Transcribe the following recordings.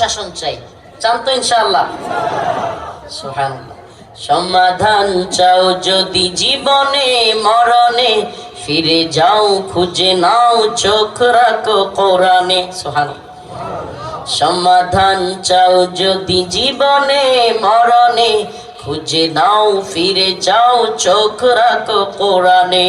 শাসন চাই। চান তো সুবহানাল্লাহ। সমাধান চাও যদি জীবনে, মরণে, ফিরে যাও, খুঁজে নাও, চোখ রাখো কোরআনে। সুবহানাল্লাহ। সমাধান চাও যদি জীবনে, মরণে, খুঁজে নাও, ফিরে যাও, চোখ রাখো কোরআনে।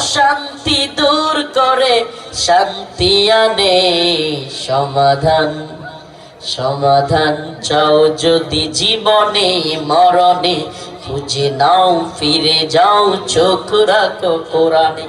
অশান্তি দূর করে, শান্তি আনে সমাধান। সমাধান চাও যদি জীবনে, মরণে, খুঁজে নাও, ফিরে যাও, চোখ রাখো কোরআনে।